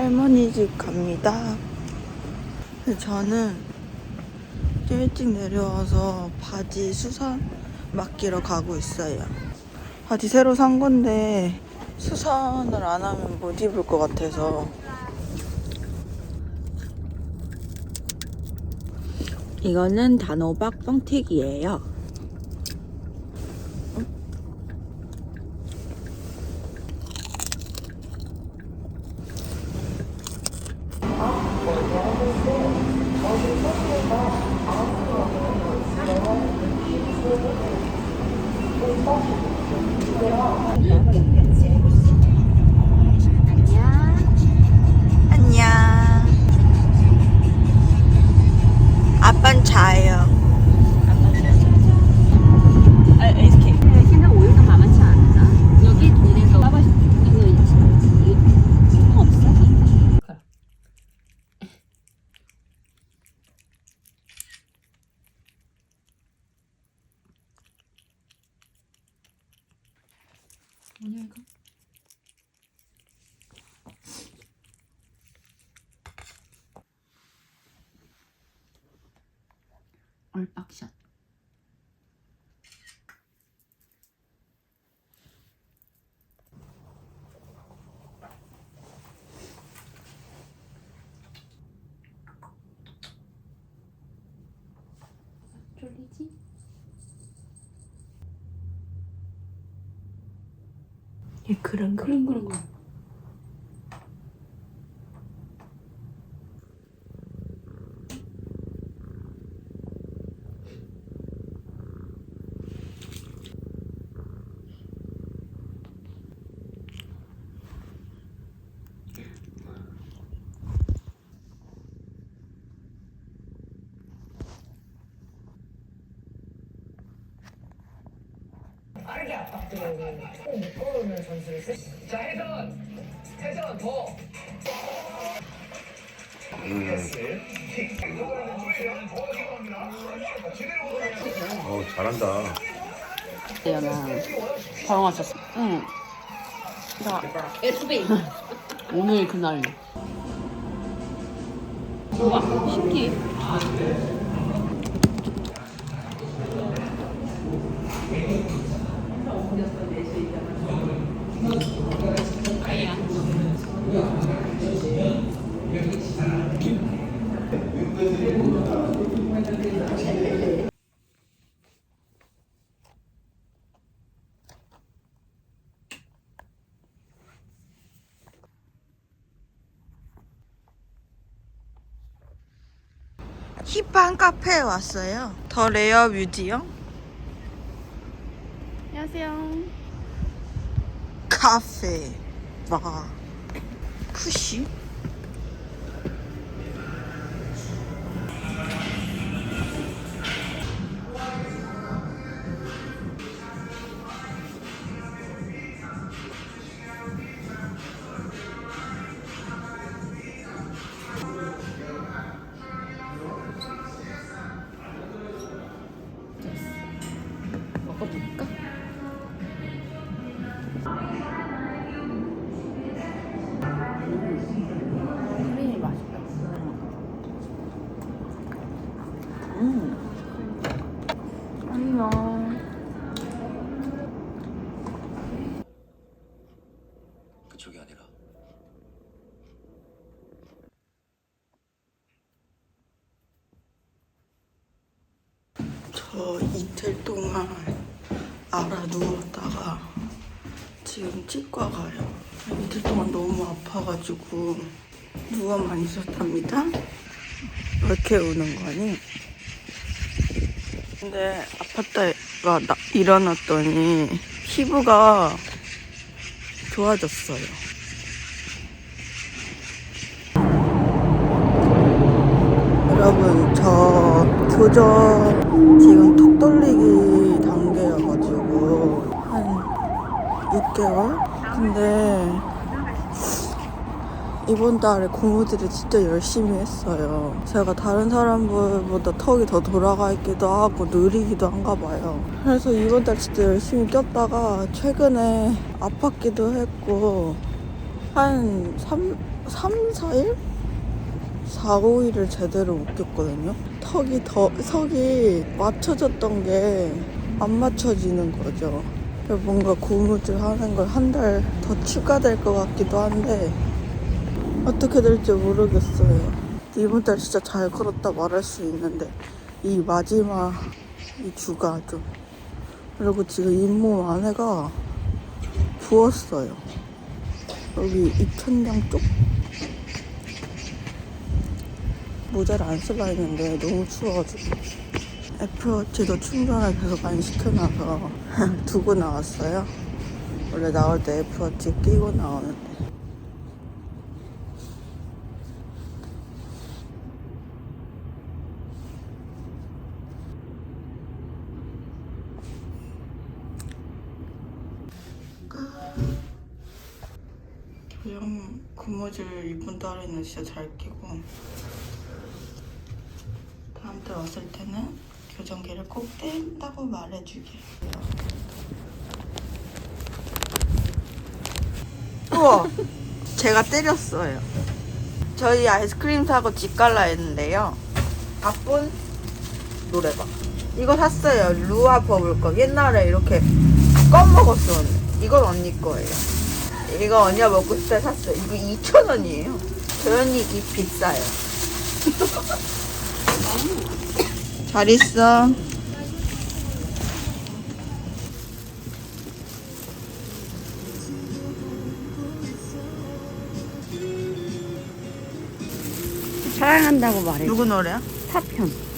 할머니 집 갑니다. 저는 일찍 내려와서 바지 수선 맡기러 가고 있어요. 바지 새로 산 건데 수선을 안 하면 못 입을 것 같아서 이거는 단호박 뻥튀기예요. 뭐냐 이거? 얼빡샷 쫄리지? 얘 그런 거. 그런 그런 거. 빠르게 압박들어오는 꼬는 선수를 쓰. 자 회전 회전 더. 어 잘한다. 바로 왔었어. 응. 자, 에스베이. 오늘 그날. 와, 신기해. 힙한 카페에 왔어요. 더 레어 뮤지엄 안녕하세요. 카페. 와. 푸시 그쪽이 아니라. 저 이틀 동안 알아 누웠다가 지금 치과 가요. 이틀 동안 너무 아파가지고 누워만 있었답니다. 왜 이렇게 우는 거니? 근데 아팠다가 나- 일어났더니 피부가 좋아졌어요. 여러분 저 교정 지금 턱 돌리기 단계여가지고 한 6개월? 근데 이번 달에 고무들을 진짜 열심히 했어요. 제가 다른 사람들보다 턱이 더 돌아가 있기도 하고 느리기도 한가 봐요. 그래서 이번 달 진짜 열심히 꼈다가 최근에 아팠기도 했고 한 3, 3, 4일? 4, 5일을 제대로 못 꼈거든요. 턱이 더, 석이 맞춰졌던 게 안 맞춰지는 거죠. 뭔가 고무줄 하는 걸 한 달 더 추가될 것 같기도 한데 어떻게 될지 모르겠어요. 이번 달 진짜 잘 걸었다 말할 수 있는데 이 마지막 이 주가 좀 그리고 지금 잇몸 안에가 부었어요. 여기 입천장 쪽 모자를 안 쓰려 했는데 너무 추워가지고 애플워치도 충전을 계속 안 시켜놔서 두고 나왔어요. 원래 나올 때 애플워치 끼고 나오는데 교정 고무줄 이번 달에는 진짜 잘 끼고 다음 달 왔을 때는 교정기를 꼭 뗀다고 말해주게 우와 제가 때렸어요. 저희 아이스크림 사고 집 갈라 했는데요. 바쁜 노래방. 이거 샀어요. 루아 버블컵 옛날에 이렇게 꺼먹었었는데. 이건 언니 거예요 이거 언니가 먹고 싶다 샀어요. 이거 2,000원이에요. 도현이 이 비싸요. 잘 있어. 사랑한다고 말해. 누구 노래야? 사편. 잘